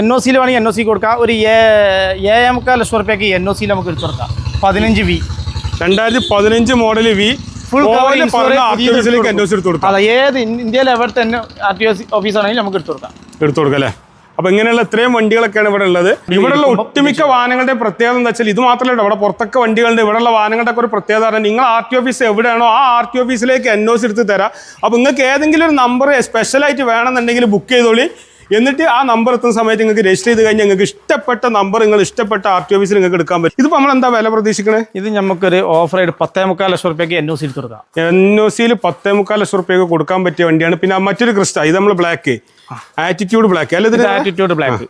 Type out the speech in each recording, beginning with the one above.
N O സിയിൽ വേണമെങ്കിൽ N O C കൊടുക്കാം. ഒരു എ ഏഴേ മുക്കാൽ ലക്ഷം റുപ്യക്ക് എൻ ഒ സിയിൽ നമുക്ക് എടുത്തു കൊടുക്കാം. പതിനഞ്ച് വി. രണ്ടായിരത്തി പതിനഞ്ച് മോഡൽ വി ഫുൾ അതെ ഏത് ഇന്ത്യയിൽ ഇന്ത്യയിലെ എവിടെ തന്നെ ആർ ടി ഒ ഓഫീസ് ആണെങ്കിലും നമുക്ക് എടുത്തു കൊടുക്കാം. എടുത്തു കൊടുക്കാം അല്ലേ? അപ്പൊ ഇങ്ങനെയുള്ള ഇത്രയും വണ്ടികളൊക്കെയാണ് ഇവിടെ ഉള്ളത്. ഇവിടെയുള്ള ഒട്ടുമിക്ക വാഹനങ്ങളുടെ പ്രത്യേകത എന്താ വെച്ചാൽ ഇത് മാത്രമല്ല ഇവിടെ പുറത്തൊക്കെ വണ്ടികളുണ്ട്. ഇവിടെയുള്ള വാഹനങ്ങളുടെ ഒക്കെ ഒരു പ്രത്യേകത പറഞ്ഞാൽ നിങ്ങൾ ആർ ടി ഓഫീസ് എവിടെയാണോ ആ ആർ ടി ഓഫീസിലേക്ക് എൻ ഒ സി എടുത്ത് തരാം. അപ്പൊ നിങ്ങൾക്ക് ഏതെങ്കിലും ഒരു നമ്പർ സ്പെഷ്യലായിട്ട് വേണമെന്നുണ്ടെങ്കിൽ ബുക്ക് ചെയ്തോളി. എന്നിട്ട് ആ നമ്പർ എത്തുന്ന സമയത്ത് നിങ്ങൾക്ക് രജിസ്റ്റർ ചെയ്ത് കഴിഞ്ഞാൽ നിങ്ങൾക്ക് ഇഷ്ടപ്പെട്ട നമ്പർ നിങ്ങൾ ഇഷ്ടപ്പെട്ട ആർ ടി ഓഫീസിൽ നിങ്ങൾക്ക് എടുക്കാൻ പറ്റും. ഇതിപ്പോൾ നമ്മൾ എന്താ വില പ്രതീക്ഷിക്കണേ? ഇത് നമുക്കൊരു ഓഫർ ആയിട്ട് പത്തേ മുക്കാൽ ലക്ഷം റുപ്യക്ക് എൻ ഒ സിയിൽ തീർക്കാം കൊടുക്കാം. എൻ ഒ സിയിൽ പത്തേ മുക്കാൽ ലക്ഷം റുപ്യക്ക് കൊടുക്കാൻ പറ്റിയ വണ്ടിയാണ്. പിന്നെ മറ്റൊരു ക്രിസ്റ്റ ഇത് നമ്മൾ ബ്ലാക്ക് ആറ്റിറ്റ്യൂഡ് ബ്ലാക്ക് അല്ല ഇതിന് ആറ്റിറ്റ്യൂഡ് ബ്ലാക്ക്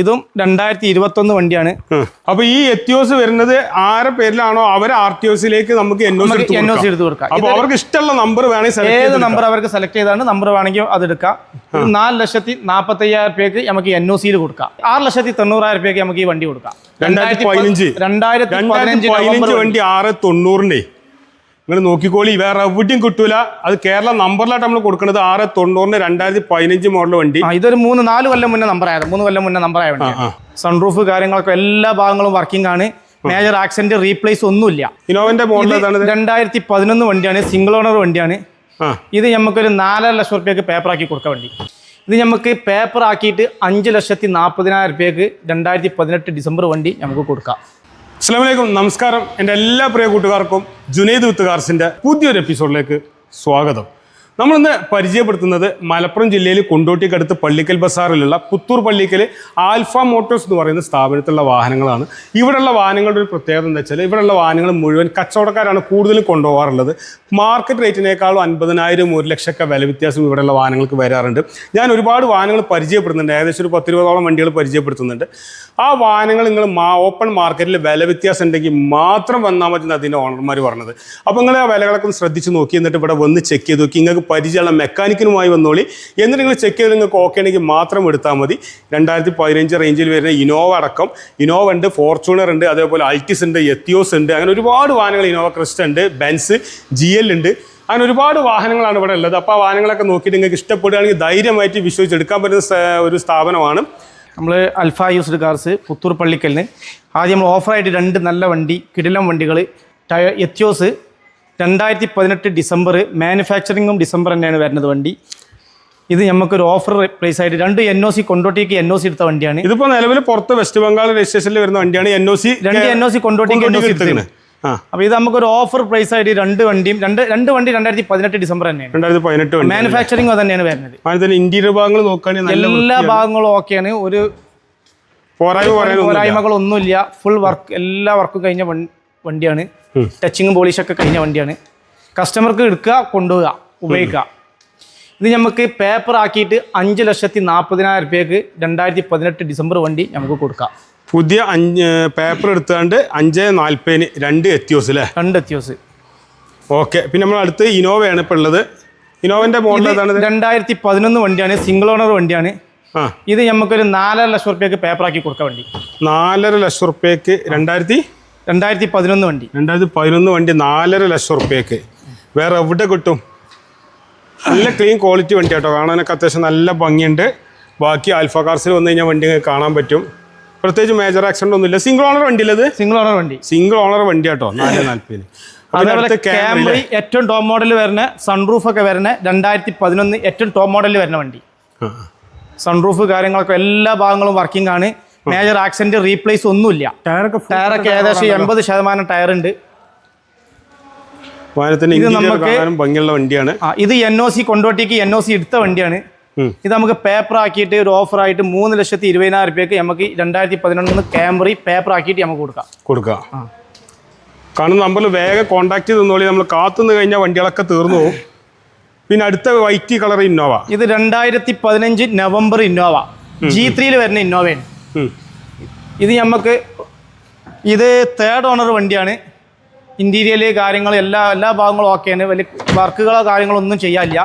ഇതും രണ്ടായിരത്തി ഇരുപത്തൊന്ന് വണ്ടിയാണ്. ഉം. അപ്പൊ ഈ എത്തിയോസ് വരുന്നത് ആരെ പേരിലാണോ അവരെ ആർ ടി ഒസിലേക്ക് നമുക്ക് എൻ ഒ സി എടുത്ത് കൊടുക്കാം. അപ്പൊ അവർക്ക് ഇഷ്ടമുള്ള നമ്പർ വേണമെങ്കിൽ ഏത് നമ്പർ അവർക്ക് സെലക്ട് ചെയ്താണ് നമ്പർ വേണമെങ്കിൽ അത് എടുക്കാം. നാല് ലക്ഷത്തി നാൽപ്പത്തി അയ്യായിരം രൂപയ്ക്ക് നമുക്ക് എൻ ഒ സിയിൽ കൊടുക്കാം. ആറ് ലക്ഷത്തി തൊണ്ണൂറായിരം രൂപയ്ക്ക് നമുക്ക് ഈ വണ്ടി കൊടുക്കാം. രണ്ടായിരത്തി പതിനഞ്ച്. രണ്ടായിരത്തി പതിനഞ്ച് വണ്ടി ആറ് തൊണ്ണൂറിന്റെ നിങ്ങൾ നോക്കിക്കോളി വേറെ എവിടെയും കിട്ടൂല. അത് കേരള നമ്പറിലായിട്ട് നമ്മൾ കൊടുക്കുന്നത് ആറ് തൊണ്ണൂറിന് രണ്ടായിരത്തി പതിനഞ്ച് മോഡൽ വണ്ടി ഇതൊരു മൂന്ന് നാല് കൊല്ലം മുന്നേ നമ്പർ ആയത്. മൂന്ന് കൊല്ലം മുന്നേ നമ്പർ ആയ വണ്ടി. സൺറൂഫ് കാര്യങ്ങളൊക്കെ എല്ലാ ഭാഗങ്ങളും വർക്കിംഗ് ആണ്. മേജർ ആക്സിഡന്റ് റീപ്ലേസ് ഒന്നുമില്ല. ഇനോവന്റെ മോഡൽ രണ്ടായിരത്തി പതിനൊന്ന് വണ്ടിയാണ്. സിംഗിൾ ഓണർ വണ്ടിയാണ്. ഇത് നമുക്കൊരു നാലര ലക്ഷം റുപ്യക്ക് പേപ്പർ ആക്കി കൊടുക്കാൻ വേണ്ടി. ഇത് നമുക്ക് പേപ്പർ ആക്കിയിട്ട് അഞ്ച് ലക്ഷത്തി നാൽപ്പതിനായിരം റുപ്യക്ക് രണ്ടായിരത്തി പതിനെട്ട് ഡിസംബർ വണ്ടി നമുക്ക് കൊടുക്കാം. അസ്സലാമലൈക്കും. നമസ്കാരം. എന്റെ എല്ലാ പ്രിയ കൂട്ടുകാർക്കും ജുനൈദ് വിത്ത് കാർസിന്റെ പുതിയൊരു എപ്പിസോഡിലേക്ക് സ്വാഗതം. നമ്മളിന്ന് പരിചയപ്പെടുത്തുന്നത് മലപ്പുറം ജില്ലയിൽ കൊണ്ടോട്ടിക്കടുത്ത് പള്ളിക്കൽ ബസാറിലുള്ള പുത്തൂർ പള്ളിക്കൽ ആൽഫ മോട്ടോഴ്സ് എന്ന് പറയുന്ന സ്ഥാപനത്തിലുള്ള വാഹനങ്ങളാണ്. ഇവിടെയുള്ള വാഹനങ്ങളുടെ ഒരു പ്രത്യേകത എന്താ വെച്ചാൽ ഇവിടെയുള്ള വാഹനങ്ങൾ മുഴുവൻ കച്ചവടക്കാരാണ് കൂടുതലും കൊണ്ടുപോകാറുള്ളത്. മാർക്കറ്റ് റേറ്റിനേക്കാളും അൻപതിനായിരം ഒരു ലക്ഷമൊക്കെ വില വ്യത്യാസം ഇവിടെയുള്ള വാഹനങ്ങൾക്ക് വരാറുണ്ട്. ഞാൻ ഒരുപാട് വാഹനങ്ങൾ പരിചയപ്പെടുന്നുണ്ട്. ഏകദേശം ഒരു പത്തിരുപതോളം വണ്ടികൾ പരിചയപ്പെടുത്തുന്നുണ്ട്. ആ വാഹനങ്ങൾ നിങ്ങൾ മാ ഓപ്പൺ മാർക്കറ്റിൽ വില വ്യത്യാസം ഉണ്ടെങ്കിൽ മാത്രം വന്നാൽ മതി അതിന്റെ ഓണർമാർ പറഞ്ഞത്. അപ്പോൾ നിങ്ങൾ ആ വിലകളൊക്കെ ശ്രദ്ധിച്ച് നോക്കി എന്നിട്ട് ഇവിടെ വന്ന് ചെക്ക് ചെയ്ത് നോക്കി. നിങ്ങൾക്ക് പരിചയമുള്ള മെക്കാനിക്കിനുമായി വന്നോളി. എന്നിട്ട് നിങ്ങൾ ചെക്ക് ചെയ്ത് നിങ്ങൾക്ക് ഓക്കെ ആണെങ്കിൽ മാത്രം എടുത്താൽ മതി. രണ്ടായിരത്തി പതിനഞ്ച് റേഞ്ചിൽ വരുന്ന ഇനോവ അടക്കം. ഇനോവ ഉണ്ട് ഫോർച്യൂണർ ഉണ്ട് അതേപോലെ അൾട്ടിസ് ഉണ്ട് എത്തിയോസ് ഉണ്ട്. അങ്ങനെ ഒരുപാട് വാഹനങ്ങൾ ഇനോവ ക്രിസ്റ്റ ഉണ്ട് ബെൻസ് ജി എൽ ഉണ്ട്. അങ്ങനെ ഒരുപാട് വാഹനങ്ങളാണ് ഇവിടെ ഉള്ളത്. അപ്പോൾ ആ വാഹനങ്ങളൊക്കെ നോക്കിയിട്ട് നിങ്ങൾക്ക് ഇഷ്ടപ്പെടുകയാണെങ്കിൽ ധൈര്യമായിട്ട് വിശ്വസിച്ചെടുക്കാൻ പറ്റുന്ന ഒരു സ്ഥാപനമാണ്. നമ്മൾ അൽഫ യൂസ്ഡ് കാർസ് പുത്തൂർ പള്ളിക്കലിന് ആദ്യം നമ്മൾ ഓഫറായിട്ട് രണ്ട് നല്ല വണ്ടി കിടിലം വണ്ടികൾ ടയ എത്യോസ് രണ്ടായിരത്തി പതിനെട്ട് ഡിസംബർ മാനുഫാക്ചറിങ്ങും ഡിസംബർ തന്നെയാണ് വരുന്നത് വണ്ടി. ഇത് നമുക്കൊരു ഓഫർ പ്രൈസ് ആയിട്ട് രണ്ട് എൻ ഒ സി കൊണ്ടോട്ടിക്ക് എൻ ഒ സി എടുത്ത വണ്ടിയാണ്. ഇതിപ്പോ നിലവിൽ പുറത്ത് വെസ്റ്റ് ബംഗാൾ രജിസ്ട്രേഷനിൽ വരുന്ന വണ്ടിയാണ് എൻ ഒ സി രണ്ട് എൻ ഒ സി കൊണ്ടോട്ടിക്ക് എൻ ഒ സി എടുത്തത്. അപ്പൊ ഇത് നമുക്കൊരു ഓഫർ പ്രൈസ് ആയിട്ട് രണ്ട് വണ്ടിയും രണ്ട് രണ്ട് വണ്ടി രണ്ടായിരത്തി പതിനെട്ട് ഡിസംബർ തന്നെയാണ്. രണ്ടായിരത്തി പതിനെട്ട് വണ്ടി മാനുഫാക്ചറിങ് തന്നെയാണ് വരുന്നത്. ഇന്റീരിയർ ഭാഗങ്ങൾ നോക്കുകയാണെങ്കിൽ എല്ലാ ഭാഗങ്ങളും ഓക്കെയാണ് ഒരു പോരായ്മകളൊന്നുമില്ല. ഫുൾ വർക്ക് എല്ലാ വർക്കും കഴിഞ്ഞ വണ്ടിയാണ്. ടച്ചിങ്ങും പോളിഷൊക്കെ കഴിഞ്ഞ വണ്ടിയാണ്. കസ്റ്റമർക്ക് എടുക്കുക കൊണ്ടുപോവുക ഉപയോഗിക്കുക. ഇത് നമുക്ക് പേപ്പർ ആക്കിയിട്ട് അഞ്ച് ലക്ഷത്തി നാൽപ്പതിനായിരം റുപ്യക്ക് രണ്ടായിരത്തി പതിനെട്ട് ഡിസംബർ വണ്ടി നമുക്ക് കൊടുക്കാം. പുതിയ അഞ്ച് പേപ്പർ എടുത്താണ്ട് അഞ്ച് നാൽപ്പതിന് രണ്ട് എത്തിയോസ് അല്ലേ രണ്ട് എത്തിയോസ് ഓക്കെ പിന്നെ നമ്മൾ അടുത്ത് ഇനോവയാണ് ഇപ്പോൾ ഉള്ളത്. ഇനോവന്റെ മോഡൽ ഏതാണ് രണ്ടായിരത്തി പതിനൊന്ന് വണ്ടിയാണ് സിംഗിൾ ഓണർ വണ്ടിയാണ്. ഇത് നമുക്കൊരു നാലര ലക്ഷം റുപ്യക്ക് പേപ്പർ ആക്കി കൊടുക്കാൻ വണ്ടി. നാലര ലക്ഷം റുപ്യക്ക് രണ്ടായിരത്തി രണ്ടായിരത്തി പതിനൊന്ന് വണ്ടി. രണ്ടായിരത്തി പതിനൊന്ന് വണ്ടി നാലര ലക്ഷം റുപ്യക്ക്. വേറെ എവിടെ കിട്ടും? നല്ല ക്ലീൻ ക്വാളിറ്റി വണ്ടി കേട്ടോ. കാണാനൊക്കെ അത്യാവശ്യം നല്ല ഭംഗിയുണ്ട്. ബാക്കി ആൽഫ കാർസിൽ വന്നു കഴിഞ്ഞാൽ വണ്ടി കാണാൻ പറ്റും. പ്രത്യേകിച്ച് മേജർ ആക്സിഡന്റ് ഒന്നുമില്ല സിംഗിൾ ഓണർ വണ്ടി അല്ലത് സിംഗിൾ ഓണർ വണ്ടി. സിംഗിൾ ഓണർ വണ്ടി കേട്ടോ. നാല് നാല്പതിന്. അതേപോലെ ക്യാമറി ഏറ്റവും ടോപ്പ് മോഡൽ വരുന്ന സൺറൂഫ് ഒക്കെ വരുന്ന രണ്ടായിരത്തി പതിനൊന്ന് ഏറ്റവും ടോപ്പ് മോഡലിൽ വരുന്ന വണ്ടി. സൺറൂഫ് കാര്യങ്ങളൊക്കെ എല്ലാ ഭാഗങ്ങളും വർക്കിംഗ് ആണ്. മേജർ ആക്സിഡന്റ് റീപ്ലേസ് ഒന്നുമില്ല. ടയറൊക്കെ ടയറൊക്കെ ഏകദേശം എൺപത് ശതമാനം ടയർ ഉണ്ട്. ഇത് ഇന്റീരിയർ നമുക്ക് ഭംഗിയുള്ള വണ്ടിയാണ്. ഇത് എൻ ഒ സി കൊണ്ടോട്ടിക്ക് എൻ ഒ സി എടുത്ത വണ്ടിയാണ്. ഇത് നമുക്ക് പേപ്പർ ആക്കിയിട്ട് ഒരു ഓഫർ ആയിട്ട് മൂന്ന് ലക്ഷത്തി ഇരുപതിനായിരം രൂപയ്ക്ക് നമുക്ക് രണ്ടായിരത്തി പതിനൊന്ന് ക്യാമറി പേപ്പർ ആക്കിയിട്ട് നമുക്ക് കൊടുക്കാം. കൊടുക്കാം. കാരണം നമ്പറിൽ വേഗം കോൺടാക്ട് ചെയ്ത് തന്നോളി നമ്മൾ കാത്തുനിന്ന് കഴിഞ്ഞാൽ വണ്ടികളൊക്കെ തീർന്നു പോകും പിന്നെ അടുത്ത വൈറ്റ് കളർ ഇന്നോവ ഇത് രണ്ടായിരത്തി പതിനഞ്ച് നവംബർ ഇന്നോവ ജി ത്രീയിൽ വരുന്ന ഇന്നോവയാണ്. ഇത് നമുക്ക് ഇത് തേർഡ് ഓണർ വണ്ടിയാണ്. ഇന്റീരിയൽ കാര്യങ്ങൾ എല്ലാ എല്ലാ ഭാഗങ്ങളും ഓക്കെയാണ് വലിയ വർക്കുകളോ കാര്യങ്ങളോ ഒന്നും ചെയ്യാനില്ല.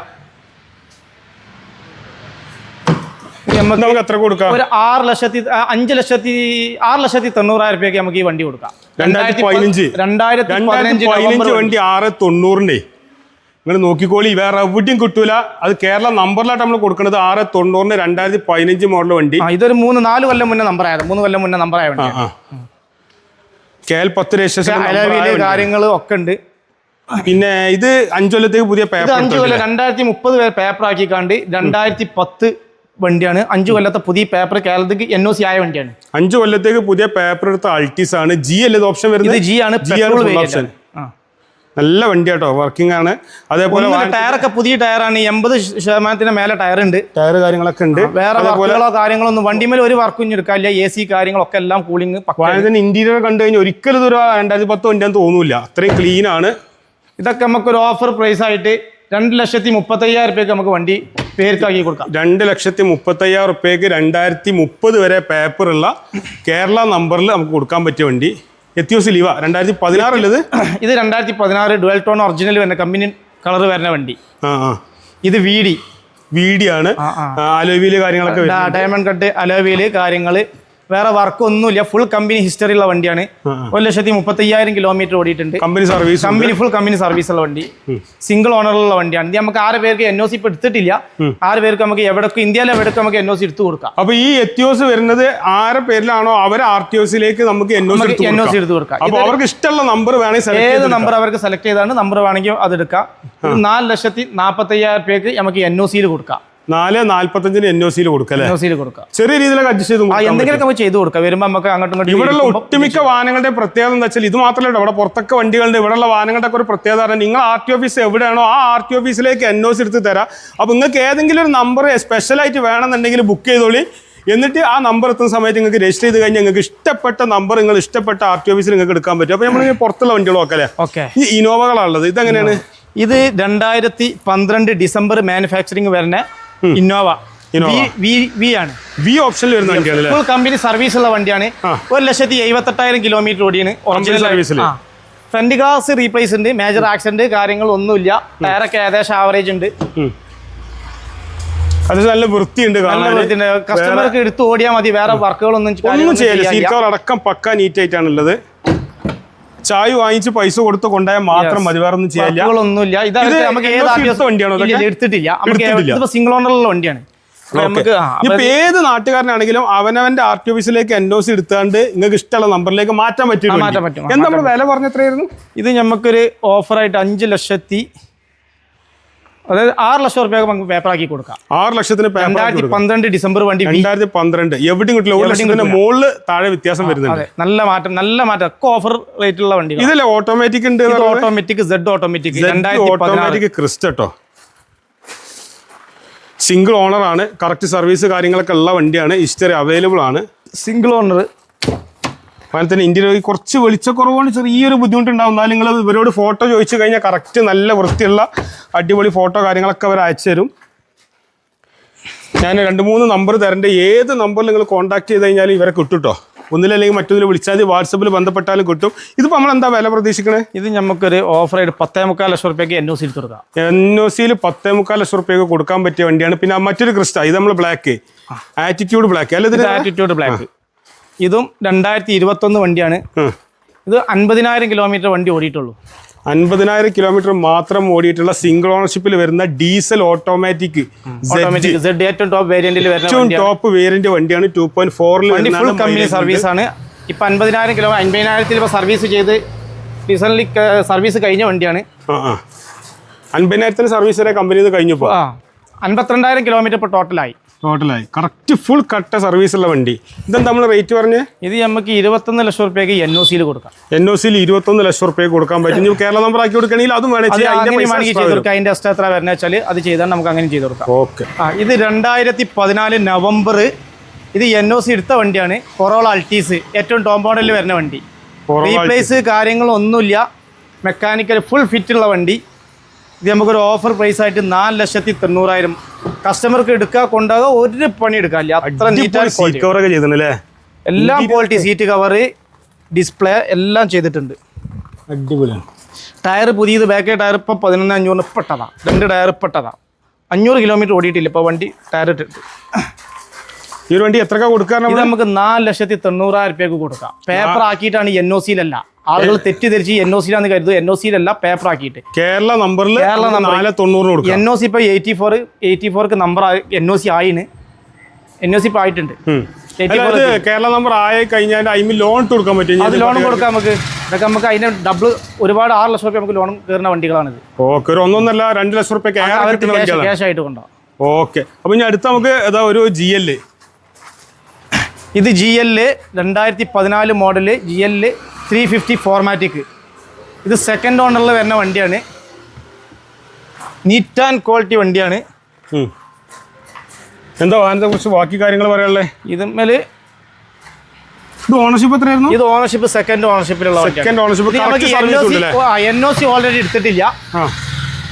നമുക്ക് എത്ര കൊടുക്കാം? ഒരു ആറ് ലക്ഷത്തി അഞ്ച് ലക്ഷത്തി ആറ് ലക്ഷത്തി തൊണ്ണൂറായിരം രൂപയ്ക്ക് നമുക്ക് ഈ വണ്ടി കൊടുക്കാം. രണ്ടായിരത്തി പതിനഞ്ച്. രണ്ടായിരത്തി പതിനഞ്ച് വണ്ടി ആറ് തൊണ്ണൂറിന്റെ നിങ്ങൾ നോക്കിക്കോളി വേറെ എവിടെയും കിട്ടൂല. അത് കേരള നമ്പറിലായിട്ട് നമ്മൾ കൊടുക്കുന്നത് ആറ് തൊണ്ണൂറിന് രണ്ടായിരത്തി പതിനഞ്ച് മോഡൽ വണ്ടി. ഇതൊരു മൂന്ന് നാല് കൊല്ലം മുന്നേ നമ്പർ ആയത്. മൂന്ന് കൊല്ലം മുന്നേ നമ്പർ ആയത് കേൽ പത്ത് രജിസ്ട്രേഷൻ കാര്യങ്ങൾ ഒക്കെ ഉണ്ട്. പിന്നെ ഇത് അഞ്ചു കൊല്ലത്തേക്ക് പുതിയ പേപ്പർ അഞ്ചു കൊല്ലം രണ്ടായിരത്തി മുപ്പത് വരെ പേപ്പർ ആക്കിക്കാണ്ട് രണ്ടായിരത്തി പത്ത് വണ്ടിയാണ്. അഞ്ചു കൊല്ലത്തെ പുതിയ പേപ്പർ കേരളത്തിലേക്ക് എൻ ഒ സി ആയ വണ്ടിയാണ്. അഞ്ചു കൊല്ലത്തേക്ക് പുതിയ പേപ്പർ എടുത്ത അൾട്ടീസ് ആണ്. ജി അല്ലേ ഓപ്ഷൻ വരുന്നത്? ജി ആണ് G ആണ്. വണ്ടി കേട്ടോ നല്ല വർക്കിംഗ് ആണ് അതേപോലെ ടയറൊക്കെ പുതിയ ടയറാണ് എൺപത് ശതമാനത്തിന് മേലെ ടയർ ഉണ്ട്. ടയർ കാര്യങ്ങളൊക്കെ ഉണ്ട്. വേറെ വർക്കുകളോ കാര്യങ്ങളോ ഒന്നും വണ്ടിമേൽ ഒരു വർക്കും ഇനി എടുക്കാനില്ല. എ സി കാര്യങ്ങളൊക്കെ എല്ലാം കൂളിംഗ് വാഹനത്തിന്റെ ഇന്റീരിയർ കണ്ടു കഴിഞ്ഞാൽ ഒരിക്കലും ഇതൊരു രണ്ടായിരത്തി പത്ത് വണ്ടിയാന്ന് തോന്നൂല അത്രയും ക്ലീൻ ആണ്. ഇതൊക്കെ നമുക്കൊരു ഓഫർ പ്രൈസ് ആയിട്ട് രണ്ട് ലക്ഷത്തി മുപ്പത്തയ്യായിരം രൂപയ്ക്ക് നമുക്ക് വണ്ടി പേർക്കാക്കി കൊടുക്കാം. രണ്ട് ലക്ഷത്തി മുപ്പത്തയ്യായിരം റുപ്യക്ക് രണ്ടായിരത്തി മുപ്പത് വരെ പേപ്പറുള്ള കേരള നമ്പറിൽ നമുക്ക് കൊടുക്കാൻ പറ്റിയ വണ്ടി. എത്തിയോസ് ലീവ രണ്ടായിരത്തി പതിനാറിലത് ഇത് രണ്ടായിരത്തി പതിനാറ് ഡുവൽ ടോൺ ഒറിജിനൽ വരുന്ന കമ്പനി കളർ വരുന്ന വണ്ടി. ഇത് വീടി. വീടിയാണ്. അലോവിയിൽ കാര്യങ്ങളൊക്കെ. ഡയമണ്ട് കട്ട് അലോവിയിൽ കാര്യങ്ങൾ. വേറെ വർക്ക് ഒന്നുമില്ല ഫുൾ കമ്പനി ഹിസ്റ്ററി ഉള്ള വണ്ടിയാണ്. ഒരു ലക്ഷത്തി മുപ്പത്തി അയ്യായിരം കിലോമീറ്റർ ഓടിയിട്ടുണ്ട് company service company full company service ഉള്ള വണ്ടി. സിംഗിൾ ഓണറുള്ള വണ്ടിയാണ്. ഇത് നമുക്ക് ആറ് പേർക്ക് എൻ ഒ സി ഇപ്പൊ എടുത്തിട്ടില്ല. ആറ് പേർക്ക് നമുക്ക് എവിടേക്കും ഇന്ത്യയിലെ എവിടേക്കും നമുക്ക് എൻ ഒ സി എടുത്തു കൊടുക്കാം. അപ്പൊ ഈ എത്തിയോസ് വരുന്നത് ആറ് പേരിലാണോ അവർ ആർ ടി ഒസിലേക്ക് നമുക്ക് എൻ ഒ സി നമുക്ക് എൻ ഒ സി എടുത്തു കൊടുക്കാം. അപ്പൊ അവർക്ക് ഇഷ്ടമുള്ള നമ്പർ വേണമെങ്കിൽ ഏത് നമ്പർ അവർക്ക് സെലക്ട് ചെയ്താണ് നമ്പർ വേണമെങ്കിൽ അത് എടുക്കാം. നാല് ലക്ഷത്തി നാൽപ്പത്തി അയ്യായിരം പേർക്ക് നമുക്ക് എൻ ഒ സിയിൽ കൊടുക്കാം. നാല് നാല്പത്തഞ്ചിന് എൻ ഒ സിയിൽ കൊടുക്കാം അല്ലേ? എൻ ഒ സിയിൽ കൊടുക്കാം ചെറിയ രീതിയിലൊക്കെ അഡ്ജസ്റ്റ് ചെയ്ത്. എന്തെങ്കിലുമൊക്കെ ചെയ്തു കൊടുക്കാം വരുമ്പോൾ നമുക്ക് അങ്ങോട്ടും ഇവിടെയുള്ള ഒട്ടുമിക്ക വാഹനങ്ങളുടെ പ്രത്യേകത എന്താ വെച്ചാൽ ഇത് മാത്രമല്ല ഇവിടെ പുറത്തൊക്കെ വണ്ടികളുടെ ഇവിടെയുള്ള വാഹനങ്ങളുടെ ഒക്കെ ഒരു പ്രത്യേകത പറഞ്ഞാൽ നിങ്ങൾ ആർ ടി ഓഫീസ് എവിടെയാണോ ആ ആർ ടി ഓഫീസിലേക്ക് എൻ ഒ സി എടുത്ത് തരാം. അപ്പൊ നിങ്ങൾക്ക് ഏതെങ്കിലും ഒരു നമ്പർ സ്പെഷ്യലായിട്ട് വേണമെന്നുണ്ടെങ്കിൽ ബുക്ക് ചെയ്തോളി. എന്നിട്ട് ആ നമ്പർ എത്തുന്ന സമയത്ത് നിങ്ങൾക്ക് രജിസ്റ്റർ ചെയ്ത് കഴിഞ്ഞാൽ നിങ്ങൾക്ക് ഇഷ്ടപ്പെട്ട നമ്പർ നിങ്ങൾ ഇഷ്ടപ്പെട്ട ആർ ടി ഓഫീസിൽ നിങ്ങൾക്ക് എടുക്കാൻ പറ്റും. അപ്പൊ നമ്മൾ പുറത്തുള്ള വണ്ടികളൊക്കെ അല്ലേ? ഓക്കെ. ഈ ഇനോവകളാണുള്ളത് ഇതെങ്ങനെയാണ്? ഇത് രണ്ടായിരത്തി പന്ത്രണ്ട് ഡിസംബർ മാനുഫാക്ചറിങ് വരുന്ന ഇന്നോവ. ആണ്. വി ഓപ്ഷനിൽ വരുന്ന വണ്ടിയാണ് ഫുൾ കമ്പനി സർവീസ് ഉള്ള വണ്ടിയാണ്. ഒരു ലക്ഷത്തി എഴുപത്തെട്ടായിരം കിലോമീറ്റർ ഓടിയാണ്. ഒറിജിനൽ സർവീസിൽ ഫ്രണ്ട് ഗ്ലാസ് റീപ്ലേസ് ഉണ്ട്. മേജർ ആക്സിഡന്റ് കാര്യങ്ങൾ ഒന്നുമില്ല. ടയറൊക്കെ ഏകദേശം ആവറേജ് ഉണ്ട്. അത് നല്ല വൃത്തിയുണ്ട് കസ്റ്റമർക്ക് എടുത്ത് ഓടിയാൽ മതി. വേറെ വർക്കുകളൊന്നും ഒന്നും ചെയ്യില്ല. സീറ്റ് കവർ അടക്കം പക്ക നീറ്റ് ആയിട്ടാണുള്ളത്. ചായ വാങ്ങിച്ച് പൈസ കൊടുത്ത് കൊണ്ടുപോയാൽ മാത്രം മതി വേറെ ഒന്നും ചെയ്യാനില്ല ഇത് നമുക്ക് ഏത് വണ്ടിയാണോ എടുത്തിട്ടില്ല. നമുക്ക് സിംഗിൾ ഓണറുള്ള വണ്ടിയാണ്. ഇപ്പൊ ഏത് നാട്ടുകാരനാണെങ്കിലും അവനവന്റെ ആർ ടി ഓഫീസിലേക്ക് എൻ ഒ സി എടുത്താണ്ട് നിങ്ങൾക്ക് ഇഷ്ടമുള്ള നമ്പറിലേക്ക് മാറ്റാൻ പറ്റും എന്താ വില പറഞ്ഞത്രയായിരുന്നു ഇത് നമുക്കൊരു ഓഫറായിട്ട് അഞ്ച് ലക്ഷത്തി അതായത് ആറ് ലക്ഷം റുപ്യ നമുക്ക് പേപ്പർ ആക്കി കൊടുക്കാം. ആറ് ലക്ഷത്തിന് രണ്ടായിരത്തി പന്ത്രണ്ട് ഡിസംബർ വണ്ടി രണ്ടായിരത്തി പന്ത്രണ്ട്. എവിടെയും കിട്ടില്ല. ഒരു ലക്ഷത്തിന്റെ മുകളിൽ താഴെ വ്യത്യാസം വരുന്നുണ്ട്. നല്ല മാറ്റം നല്ല മാറ്റം. ഒക്കെ ഓഫർ റേറ്റ് ഉള്ള വണ്ടി ഇതിലെ ഓട്ടോമാറ്റിക് ഉണ്ട് automatic Z automatic automatic Crysta കേട്ടോ സിംഗിൾ ഓണർ ആണ്. കറക്റ്റ് സർവീസ് കാര്യങ്ങളൊക്കെ ഉള്ള വണ്ടിയാണ്. ഹിസ്റ്ററി അവൈലബിൾ ആണ്. സിംഗിൾ ഓണർ അതുപോലെ തന്നെ ഇന്ത്യയിൽ കുറച്ച് വെളിച്ചക്കുറവുകൊണ്ട് ചെറിയൊരു ബുദ്ധിമുട്ടുണ്ടാവും. എന്നാലും നിങ്ങൾ ഇവരോട് ഫോട്ടോ ചോദിച്ചു കഴിഞ്ഞാൽ കറക്റ്റ് നല്ല വൃത്തിയുള്ള അടിപൊളി ഫോട്ടോ കാര്യങ്ങളൊക്കെ അവർ അയച്ചു തരും. ഞാൻ രണ്ട് മൂന്ന് നമ്പർ തരേണ്ട. ഏത് നമ്പറിൽ നിങ്ങൾ കോൺടാക്ട് ചെയ്ത് കഴിഞ്ഞാൽ ഇവരെ കിട്ടും കേട്ടോ ഒന്നിലല്ലെങ്കിൽ മറ്റൊന്നിൽ വിളിച്ചാൽ മതി. വാട്സപ്പിൽ ബന്ധപ്പെട്ടാലും കിട്ടും. ഇതിപ്പോൾ നമ്മൾ എന്താ വില പ്രതീക്ഷിക്കണേ? ഇത് നമുക്കൊരു ഓഫറായിട്ട് പത്തേ മുക്കാൽ ലക്ഷം റുപ്യക്ക് എൻ ഒ സിയിൽ കൊടുക്കാം. എൻ ഒ സിയിൽ പത്തേ മുക്കാൽ ലക്ഷം റുപ്യക്ക് കൊടുക്കാൻ പറ്റിയ വണ്ടിയാണ്. പിന്നെ മറ്റൊരു ക്രിസ്റ്റ ഇത് നമ്മൾ ബ്ലാക്ക് ആറ്റിറ്റ്യൂഡ് ബ്ലാക്ക് അല്ല ആറ്റിറ്റ്യൂഡ് ബ്ലാക്ക് ഇതും രണ്ടായിരത്തി ഇരുപത്തൊന്ന് വണ്ടിയാണ് ഇത് അൻപതിനായിരം കിലോമീറ്റർ വണ്ടി ഓടിയിട്ടുള്ളൂ. അൻപതിനായിരം കിലോമീറ്റർ മാത്രം ഓടിയിട്ടുള്ള സിംഗിൾ ഓണർഷിപ്പിൽ വരുന്ന ഡീസൽ ഓട്ടോമാറ്റിക് ഏറ്റവും ടോപ്പ് വേരിയന്റിൽ ഏറ്റവും ടോപ്പ് വേരിയന്റ് വണ്ടിയാണ് ടു പോയിന്റ് ഫോറിൽ ഫുൾ കമ്പനി സർവീസ് ആണ്. ഇപ്പൊ അൻപതിനായിരം കിലോ അൻപതിനായിരത്തിൽ ഇപ്പൊ സർവീസ് ചെയ്ത് റീസെന്റ് സർവീസ് കഴിഞ്ഞ വണ്ടിയാണ്. അൻപതിനായിരത്തിന് സർവീസ് വരെ കമ്പനി കഴിഞ്ഞപ്പോ ആ. അൻപത്തിരണ്ടായിരം കിലോമീറ്റർ ഇപ്പോൾ ടോട്ടലായി ടോട്ടലായി കറക്റ്റ് ഫുൾ കട്ട സർവീസ് ഉള്ള വണ്ടി. ഇതെന്താ നമ്മൾ റേറ്റ് പറഞ്ഞ്? ഇത് നമുക്ക് ഇരുപത്തൊന്ന് ലക്ഷം റുപ്യക്ക് എൻ ഒ സിയിൽ കൊടുക്കാം. എൻ ഒ സിയിൽ ഇരുപത്തൊന്ന് ലക്ഷം റുപ്യക്ക് കൊടുക്കാൻ പറ്റും. ഇനി കേരള നമ്പർ ആക്കി കൊടുക്കണമെങ്കിൽ അതും വേണമെങ്കിൽ അതിന്റെ എക്സ്ട്രാ എത്ര വരുന്ന വെച്ചാൽ അത് ചെയ്താൽ നമുക്ക് അങ്ങനെ ചെയ്ത് കൊടുക്കാം. ഓക്കെ ആ ഇത് രണ്ടായിരത്തി പതിനാല് നവംബർ. ഇത് എൻ ഒ സി എടുത്ത വണ്ടിയാണ്. കൊറോള അൾട്ടീസ് ഏറ്റവും ടോപ്പ് മോഡലിൽ വരുന്ന വണ്ടി. റീപ്ലേസ് കാര്യങ്ങളൊന്നുമില്ല. മെക്കാനിക്കൽ ഫുൾ ഫിറ്റ് ഉള്ള വണ്ടി. ഇത് നമുക്കൊരു ഓഫർ പ്രൈസ് ആയിട്ട് നാല് ലക്ഷത്തി തൊണ്ണൂറായിരം. കസ്റ്റമർക്ക് എടുക്കുക കൊണ്ടുപോകുക ഒരു പണി എടുക്കാനില്ല അത്ര നീറ്റ് സീറ്റ് കവർ ഒക്കെ ചെയ്തിട്ടുണ്ട് എല്ലാം ക്വാളിറ്റി സീറ്റ് കവർ ഡിസ്പ്ലേ എല്ലാം ചെയ്തിട്ടുണ്ട്. അടിപൊളിയാണ് ടയർ പുതിയത് ബാക്കി ടയർ ഇപ്പം പതിനൊന്ന് അഞ്ഞൂറിന് പെട്ടതാണ് രണ്ട് ടയർ പെട്ടതാണ് അഞ്ഞൂറ് കിലോമീറ്റർ ഓടിയിട്ടില്ല ഇപ്പോൾ വണ്ടി ടയർ ഇട്ടിട്ട്. ഈ വണ്ടി എത്ര കൊടുക്കാൻ നമുക്ക് നാല് ലക്ഷത്തി തൊണ്ണൂറായിരം രൂപയ്ക്ക് കൊടുക്കാം. പേപ്പർ ആക്കിയിട്ടാണ് എൻ ഒ സിയിലല്ല ആളുകൾ തെറ്റിദ്ധരിച്ച് എൻ ഒ സിയിലാന്ന് കരുതും എൻ ഒ സിയിലല്ല പേപ്പർ ആക്കിയിട്ട്. കേരള നമ്പറിൽ കേരള നമ്പർ തൊണ്ണൂറിന് കൊടുക്കാം എൻ ഒ സി ഇപ്പോൾ എയ്റ്റി ഫോർ എയ്റ്റി ഫോർക്ക് നമ്പർ എൻ ഒ സി ആയിന്. എൻ ഒ സി ഇപ്പോൾ ആയിട്ടുണ്ട്. ഉം. 84 അല്ല, ഇത് കേരള നമ്പർ ആയി കഴിഞ്ഞാൽ അതിന് ലോൺ കൊടുക്കാൻ പറ്റും അത് ലോൺ കൊടുക്കാം നമുക്ക്. ഇതൊക്കെ നമുക്ക് അതിന് ഡബിൾ ഒരുപാട് ആറ് ലക്ഷം റുപ്യ നമുക്ക് ലോൺ കയറുന്ന വണ്ടികളാണിത്. ഓക്കെ ഒരു ഒന്നൊന്നല്ല രണ്ട് ലക്ഷം റുപ്യ ക്യാഷ് ആയിട്ട് കൊണ്ടുപോകാം. ഓക്കെ. അപ്പൊ ഇനി അടുത്ത നമുക്ക് ഏതാ ഒരു ജി എൽ ഇത് ജി എൽ രണ്ടായിരത്തി പതിനാല് model G L three fifty ഫോർമാറ്റിക്ക് ഇത് സെക്കൻഡ് ഓണറിൽ വരുന്ന വണ്ടിയാണ്. നീറ്റ് ആൻഡ് ക്വാളിറ്റി വണ്ടിയാണ്. എന്താ വാഹനത്തെ കുറിച്ച് ബാക്കി കാര്യങ്ങൾ പറയാനുള്ളത് ഇതിന്മേൽ ഇത് ഓണർഷിപ്പ് എത്രയായിരുന്നു? ഇത് ownership second ഓണർഷിപ്പിലുള്ള second ownership N O C already എടുത്തിട്ടില്ല.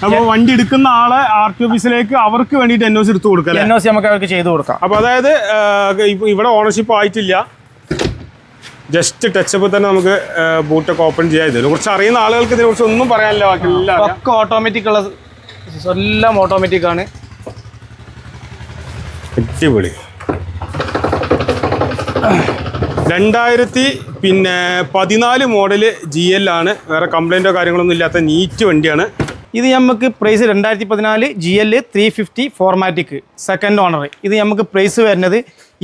അപ്പോൾ വണ്ടി എടുക്കുന്ന ആളെ ആർ ടി ഓഫീസിലേക്ക് അവർക്ക് വേണ്ടിയിട്ട് എൻ ഒ സി എടുത്ത് കൊടുക്കാം എൻ ഒ സി നമുക്ക് അവർക്ക് ചെയ്തു കൊടുക്കാം. അപ്പോൾ അതായത് ഇവിടെ ഓണർഷിപ്പ് ആയിട്ടില്ല. ജസ്റ്റ് ടച്ചപ്പ് തന്നെ നമുക്ക് ബൂട്ടൊക്കെ ഓപ്പൺ ചെയ്യാൻ ഇതിനെ കുറിച്ച് അറിയുന്ന ആളുകൾക്ക് ഇതിനെ കുറിച്ച് ഒന്നും പറയാനില്ല ബാക്കി എല്ലാം അറിയാം. ഒക്കെ ഓട്ടോമാറ്റിക് ഉള്ള എല്ലാം ഓട്ടോമാറ്റിക് ആണ്. അടിപൊളി. രണ്ടായിരത്തി പിന്നെ പതിനാല് മോഡൽ ജി എൽ ആണ്. വേറെ കംപ്ലൈന്റോ കാര്യങ്ങളൊന്നും ഇല്ലാത്ത നീറ്റ് വണ്ടിയാണ്. ഇത് നമുക്ക് പ്രൈസ് രണ്ടായിരത്തി പതിനാല് G L three fifty four matic second owner ഇത് നമുക്ക് പ്രൈസ് വരുന്നത്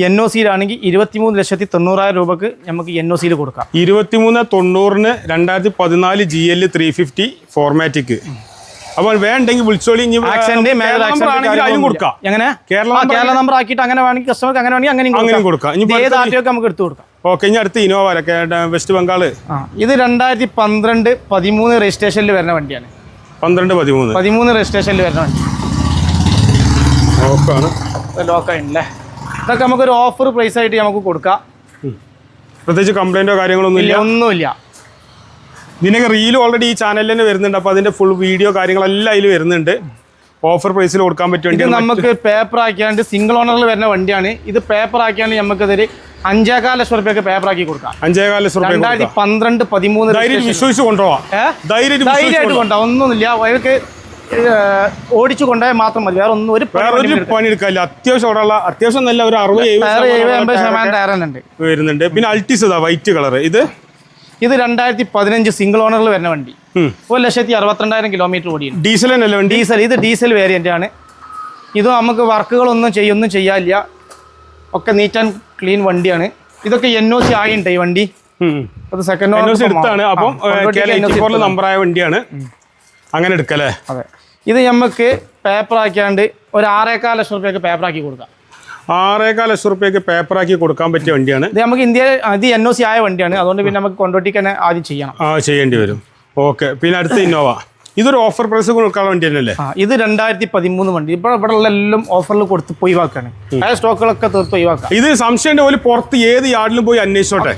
എൻ ഒ സിയിലാണെങ്കിൽ ഇരുപത്തിമൂന്ന് ലക്ഷത്തി തൊണ്ണൂറായിരം രൂപക്ക് നമുക്ക് എൻ ഒ സിയിൽ കൊടുക്കാം. ഇരുപത്തിമൂന്ന് തൊണ്ണൂറിന് രണ്ടായിരത്തി പതിനാല് G L three fifty four matic അപ്പോൾ വേണ്ടെങ്കിൽ വിളിച്ചോളി ഇനി കൊടുക്കാം. എങ്ങനെ? കേരള കേരള നമ്പർ ആക്കിയിട്ട് അങ്ങനെ വേണമെങ്കിൽ കസ്റ്റമർക്ക് അങ്ങനെ വേണമെങ്കിൽ അങ്ങനെ കൊടുക്കാം. കൊടുക്കാം. ഇനി ഏത് ആർട്ടിയൊക്കെ നമുക്ക് എടുത്തു കൊടുക്കാം. ഓക്കെ ഇനി അടുത്ത് ഇനോവ വെസ്റ്റ് ബംഗാൾ ഇത് രണ്ടായിരത്തി പന്ത്രണ്ട് പതിമൂന്ന് രജിസ്ട്രേഷനിൽ വരുന്ന വണ്ടിയാണ്. പന്ത്രണ്ട് പതിമൂന്ന്. പതിമൂന്ന് രജിസ്ട്രേഷനിൽ വരണം ലോക്കാണ്. ലോക്കായില്ലേ? ഇതൊക്കെ നമുക്കൊരു ഓഫർ പ്രൈസ് ആയിട്ട് നമുക്ക് കൊടുക്കാം. പ്രത്യേകിച്ച് കംപ്ലൈന്റോ കാര്യങ്ങളൊന്നും ഇല്ല. ഒന്നുമില്ല. ഇതിനൊക്കെ റീൽ ഓൾറെഡി ഈ ചാനലിൽ തന്നെ വരുന്നുണ്ട്. അപ്പോൾ അതിന്റെ ഫുൾ വീഡിയോ കാര്യങ്ങളെല്ലാം അതിൽ വരുന്നുണ്ട്. ഓഫർ പ്രൈസിൽ കൊടുക്കാൻ പറ്റുമെങ്കിൽ നമുക്ക് പേപ്പർ ആക്കിയാണ്ട് സിംഗിൾ ഓണറിൽ വരുന്ന വണ്ടിയാണ്. ഇത് പേപ്പർ ആക്കിയാണ്ട് നമുക്ക് ഇതൊരു അഞ്ചേകാൽ ലക്ഷം റുപ്യക്ക് പേപ്പറാക്കി കൊടുക്കാം. അഞ്ചേകാല ലക്ഷം രണ്ടായിരത്തി പന്ത്രണ്ട് പതിമൂന്ന്. വിശ്വസിച്ച് കൊണ്ടുപോവാം. ധൈര്യമായിട്ട് കൊണ്ടാ ഒന്നുമില്ല. അവർക്ക് ഓടിച്ചു കൊണ്ടുപോയാൽ മാത്രം മതി. വേറെ ഒന്നും ഒരു പണി എടുക്കാല്ല അത്യാവശ്യം അവിടെ ഉള്ള അത്യാവശ്യം നല്ല ഒരു അറുപത് എഴുപത് ശതമാനം ടയർ ഉണ്ട് വരുന്നുണ്ട്. പിന്നെ അൾട്ടിസ് ഇതാ വൈറ്റ് കളർ ഇത്? ഇത് രണ്ടായിരത്തി പതിനഞ്ച് സിംഗിൾ ഓണറിൽ വരുന്ന വണ്ടി. ഒരു ലക്ഷത്തി അറുപത്തിരണ്ടായിരം കിലോമീറ്റർ ഓടിയുണ്ട് ഡീസൽ ഡീസൽ ഇത് ഡീസൽ വേരിയന്റ് ആണ്. ഇത് നമുക്ക് വർക്കുകളൊന്നും ചെയ്യൊന്നും ചെയ്യാനില്ല. ഒക്കെ നീറ്റ് ആൻഡ് ക്ലീൻ വണ്ടിയാണ്. ഇതൊക്കെ എൻ ഒ സി ആയിട്ടുണ്ട് ഈ വണ്ടി. അത് സെക്കൻഡ് എൻ ഒ സി എടുത്താണ്. അപ്പം നമ്പറായ വണ്ടിയാണ്. അങ്ങനെ എടുക്കല്ലേ അതെ. ഇത് നമുക്ക് പേപ്പർ ആക്കിയാണ്ട് ഒരു ആറേക്കാൽ ലക്ഷം റുപ്യക്ക് പേപ്പർ ആക്കി കൊടുക്കാം. ആറേക്കാൽ ലക്ഷം റുപ്യക്ക് പേപ്പറാക്കി കൊടുക്കാൻ പറ്റിയ വണ്ടിയാണ്. ഇത് നമുക്ക് ഇന്ത്യ ഇത് എൻ ഒ സി ആയ വണ്ടിയാണ്. അതുകൊണ്ട് പിന്നെ നമുക്ക് കൊണ്ടോട്ടിക്ക് തന്നെ ആദ്യം ചെയ്യണം. ആ ചെയ്യേണ്ടി വരും. ഓക്കെ. പിന്നെ അടുത്ത ഇന്നോവ ഇതൊരു ഓഫർ പ്രൈസ് കൊടുക്കാൻ വേണ്ടി തന്നെയല്ലേ? ആ ഇത് രണ്ടായിരത്തി പതിമൂന്ന് വണ്ടി. ഇപ്പോൾ ഇവിടെ ഉള്ള എല്ലാം ഓഫറിൽ കൊടുത്ത് ഒഴിവാക്കാണ്. ആ സ്റ്റോക്കുകളൊക്കെ തീർത്ത് ഒഴിവാക്കാം. ഇത് സംശയം പോലെ പുറത്ത് ഏത് യാർഡിലും പോയി അന്വേഷിച്ചോട്ടെ.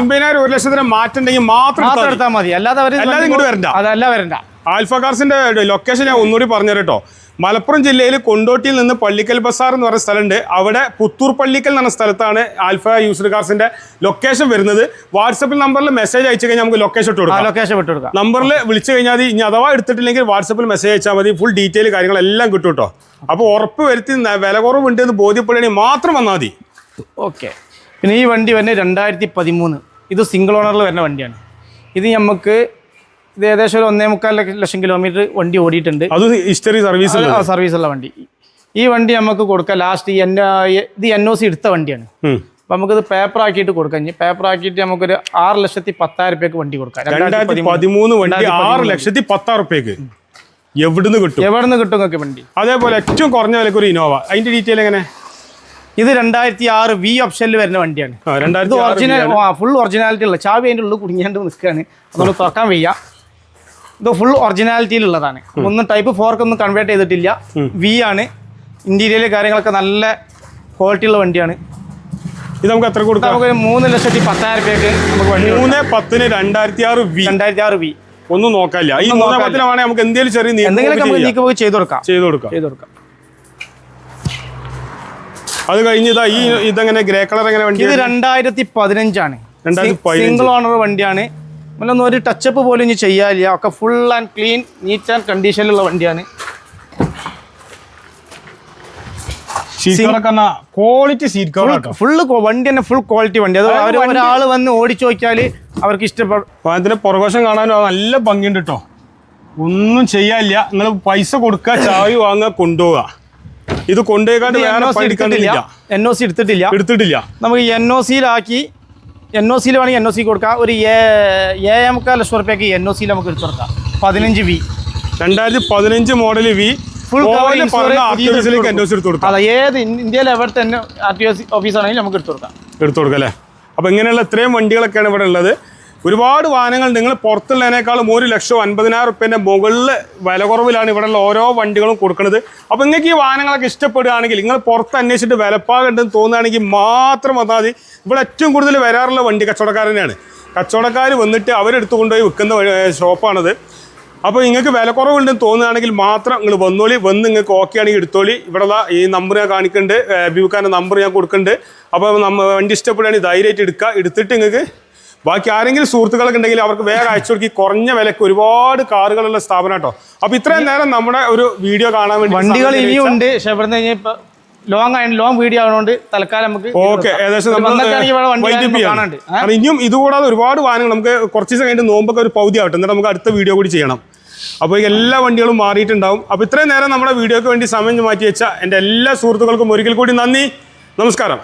അമ്പതിനായിരം ഒരു ലക്ഷത്തിന് മാറ്റുണ്ടെങ്കിൽ മാത്രം എടുത്താൽ മതി. അല്ലാതെ അവർ അല്ലാതെ ഇങ്ങോട്ട് വരണ്ട. അതല്ല വരണ്ട. ആൽഫ കാർസിന്റെ ലൊക്കേഷൻ ഞാൻ ഒന്നുകൂടി പറഞ്ഞു കേട്ടോ. മലപ്പുറം ജില്ലയിൽ കൊണ്ടോട്ടിയിൽ നിന്ന് പള്ളിക്കൽ ബസാർ എന്ന് പറയുന്ന സ്ഥലമുണ്ട്. അവിടെ പുത്തൂർ പള്ളിക്കൽ എന്ന പറഞ്ഞ സ്ഥലത്താണ് ആൽഫ യൂസ്ഡ് കാർസിന്റെ ലൊക്കേഷൻ വരുന്നത്. വാട്സപ്പിൽ നമ്പറിൽ മെസ്സേജ് അയച്ചു കഴിഞ്ഞാൽ നമുക്ക് ലൊക്കേഷൻ ഇട്ട് കൊടുക്കാം. ലൊക്കേഷൻ ഇട്ട് കൊടുക്കാം. നമ്പറിൽ വിളിച്ചു കഴിഞ്ഞാൽ ഇനി അഥവാ എടുത്തിട്ടില്ലെങ്കിൽ വാട്സപ്പിൽ മെസ്സേജ് അയച്ചാൽ മതി. ഫുൾ ഡീറ്റെയിൽ കാര്യങ്ങളെല്ലാം കിട്ടും കേട്ടോ. അപ്പോൾ ഉറപ്പ് വരുത്തി വില കുറവുണ്ട് എന്ന് ബോധ്യപ്പെടുകയാണെങ്കിൽ മാത്രം വന്നാൽ മതി. ഓക്കെ പിന്നെ ഈ വണ്ടി വരുന്നത് രണ്ടായിരത്തി പതിമൂന്ന്. ഇത് സിംഗിൾ ഓണറിൽ വരുന്ന വണ്ടിയാണ്. ഇത് നമുക്ക് ഇത് ഏകദേശം ഒരു ഒന്നേ മുക്കാൽ ലക്ഷം കിലോമീറ്റർ വണ്ടി ഓടിയിട്ടുണ്ട്. അത് ഹിസ്റ്ററി സർവീസ് സർവീസ് ഉള്ള വണ്ടി. ഈ വണ്ടി നമുക്ക് കൊടുക്കാം. ലാസ്റ്റ് ഇത് എൻ ഒ സി എടുത്ത വണ്ടിയാണ്. അപ്പൊ നമുക്കിത് പേപ്പർ ആക്കിയിട്ട് കൊടുക്കാം. പേപ്പർ ആക്കിയിട്ട് നമുക്കൊരു ആറ് ലക്ഷത്തി പത്തായിരം രൂപയ്ക്ക് വണ്ടി കൊടുക്കാം. രണ്ടായിരത്തി പതിമൂന്ന്. വണ്ടി ആറ് ലക്ഷത്തി പത്താറ് റുപ്യക്ക് എവിടുന്ന് കിട്ടും? എവിടെ നിന്ന് കിട്ടും നിങ്ങൾക്ക് വണ്ടി? അതേപോലെ ഏറ്റവും കുറഞ്ഞ വിലക്ക് ഒരു ഇനോവ അതിന്റെ ഡീറ്റെയിൽ എങ്ങനെ? ഇത് രണ്ടായിരത്തി ആറ് വി ഓപ്ഷനിൽ വരുന്ന വണ്ടിയാണ്. ഒറിജിനൽ ഫുൾ ഒറിജിനാലിറ്റി ഉള്ള ചാവി അതിന്റെ ഉള്ളിൽ കുടുങ്ങിയാണ്ട് നിൽക്കുകയാണ് അതുകൊണ്ട് തുറക്കാൻ വയ്യ. ഇത് ഫുൾ ഒറിജിനാലിറ്റിയിലുള്ളതാണ് ഒന്ന് ടൈപ്പ് ഫോർക്ക് ഒന്നും കൺവേർട്ട് ചെയ്തിട്ടില്ല. വി ആണ്. ഇന്റീരിയൽ കാര്യങ്ങളൊക്കെ നല്ല ക്വാളിറ്റി ഉള്ള വണ്ടിയാണ്. ഇത് നമുക്ക് എത്ര കൊടുക്കാം? നമുക്ക് മൂന്ന് ലക്ഷത്തി പത്തായിരം രൂപയ്ക്ക് നമുക്ക് വണ്ടി മൂന്ന് പത്തിന് രണ്ടായിരത്തി ആറ് വി രണ്ടായിരത്തി ആറ് വി ഒന്നും നോക്കാല്ല ഈ മൂന്ന്. പത്തിനാണെങ്കിൽ നമുക്ക് എന്തെങ്കിലും ചെറിയ എന്തെങ്കിലും നമുക്ക് ചെയ്യാം. നീക്കി പോയി ചെയ്ത് കൊടുക്കാം. ചെയ്ത് കൊടുക്കാം. ചെയ്ത് കൊടുക്കാം. അത് കഴിഞ്ഞ് ഇതാ ഈ ഇതെങ്ങനെ ഗ്രേ കളർ എങ്ങനെ വണ്ടി ഇത് രണ്ടായിരത്തി പതിനഞ്ചാണ്. സിംഗിൾ ഓണർ വണ്ടിയാണ്. നമ്മളൊന്നും ഒരു ടച്ചപ്പ് പോലും ഇനി ചെയ്യാനില്ല. ഒക്കെ full and clean neat and കണ്ടീഷനിലുള്ള വണ്ടിയാണ്. ക്വാളിറ്റി സീറ്റ് ഫുള്ള് വണ്ടി തന്നെ ഫുൾ ക്വാളിറ്റി വണ്ടി. അത് അവർ ഒരാൾ വന്ന് ഓടിച്ചു നോക്കിയാൽ അവർക്ക് ഇഷ്ടപ്പെടും പുറകോശം കാണാനും നല്ല ഭംഗിയുണ്ട് കേട്ടോ ഒന്നും ചെയ്യാനില്ല. നിങ്ങൾ പൈസ കൊടുക്കുക ചായ വാങ്ങുക കൊണ്ടുപോവുക. ഇത് കൊണ്ടുപോയിക്കാണ്ട് വേറെ എൻ ഒ സി എടുത്തിട്ടില്ല. എൻ ഒ സി എടുത്തിട്ടില്ല. എടുത്തിട്ടില്ല. നമുക്ക് എൻ ഒ സിയിലാക്കി എൻ ഒ സിയിൽ വേണമെങ്കിൽ എൻ ഒ സി കൊടുക്കാം. ഒരു എ എം കാൽ ലക്ഷം റുപ്യക്ക് എൻ ഒ സിയിൽ നമുക്ക് എടുത്തു കൊടുക്കാം. പതിനഞ്ച് വി. രണ്ടായിരത്തി പതിനഞ്ച് മോഡൽ വി ഫുൾ അതെ ഏത് ഇന്ത്യയിലെ എവിടെ തന്നെ ആർ ടി ഓഫീസ് ആണെങ്കിലും നമുക്ക് എടുത്തു കൊടുക്കാം. എടുത്തു കൊടുക്കാം അല്ലേ? അപ്പോൾ ഇങ്ങനെയുള്ള ഇത്രയും വണ്ടികളൊക്കെയാണ് ഇവിടെ ഉള്ളത്. ഒരുപാട് വാഹനങ്ങൾ നിങ്ങൾ പുറത്തുള്ളതിനേക്കാളും ഒരു ലക്ഷം അൻപതിനായിരം റുപ്യന്റെ മുകളിൽ വില കുറവിലാണ് ഇവിടെയുള്ള ഓരോ വണ്ടികളും കൊടുക്കുന്നത്. അപ്പോൾ നിങ്ങൾക്ക് ഈ വാഹനങ്ങളൊക്കെ ഇഷ്ടപ്പെടുകയാണെങ്കിൽ നിങ്ങൾ പുറത്ത് അന്വേഷിച്ചിട്ട് വിലപ്പാകുണ്ടെന്ന് തോന്നുകയാണെങ്കിൽ മാത്രം വന്നാൽ മതി. ഇവിടെ ഏറ്റവും കൂടുതൽ വരാറുള്ള വണ്ടി കച്ചവടക്കാരനെയാണ് കച്ചവടക്കാർ വന്നിട്ട് അവരെടുത്ത് കൊണ്ടുപോയി വിൽക്കുന്ന ഷോപ്പാണത്. അപ്പോൾ നിങ്ങൾക്ക് വില കുറവുണ്ടെന്ന് തോന്നുകയാണെങ്കിൽ മാത്രം നിങ്ങൾ വന്നോളി. വന്ന് നിങ്ങൾക്ക് ഓക്കെ ആണെങ്കിൽ എടുത്തോളി. ഇവിടെ ഈ നമ്പർ ഞാൻ കാണിക്കുന്നുണ്ട്. ബിബുക്കാരന്റെ നമ്പർ ഞാൻ കൊടുക്കുന്നുണ്ട്. അപ്പോൾ നമ്മൾ വണ്ടി ഇഷ്ടപ്പെടുകയാണെങ്കിൽ ധൈര്യമായിട്ട് എടുക്കുക. എടുത്തിട്ട് നിങ്ങൾക്ക് ബാക്കി ആരെങ്കിലും സുഹൃത്തുക്കളൊക്കെ ഉണ്ടെങ്കിൽ അവർക്ക് വേറെ അയച്ചു കൊടുക്കി. കുറഞ്ഞ വിലക്ക് ഒരുപാട് കാറുകളുള്ള സ്ഥാപനം കേട്ടോ. അപ്പൊ ഇത്രയും നേരം നമ്മുടെ ഒരു വീഡിയോ കാണാൻ വേണ്ടി വണ്ടികൾ ഇനിയുണ്ട് ഇനിയും ഉണ്ട്. പക്ഷെ ഇവിടെ ലോങ് ആയി ലോങ് വീഡിയോ ആയതുകൊണ്ട് തൽക്കാലം നമുക്ക് ഓക്കെ ഏകദേശം ഇനിയും ഇതുകൂടാതെ ഒരുപാട് വാഹനങ്ങൾ നമുക്ക് കുറച്ച് ദിവസം കഴിഞ്ഞ് നോമ്പൊക്കെ ഒരു പൗതി ആവട്ടെ. എന്നിട്ട് നമുക്ക് അടുത്ത വീഡിയോ കൂടി ചെയ്യണം. അപ്പോൾ എല്ലാ വണ്ടികളും മാറിയിട്ടുണ്ടാവും. അപ്പോൾ ഇത്രയും നേരം നമ്മുടെ വീഡിയോക്ക് വേണ്ടി സമയം മാറ്റി വെച്ച എന്റെ എല്ലാ സുഹൃത്തുക്കൾക്കും ഒരിക്കൽ കൂടി നന്ദി. നമസ്കാരം.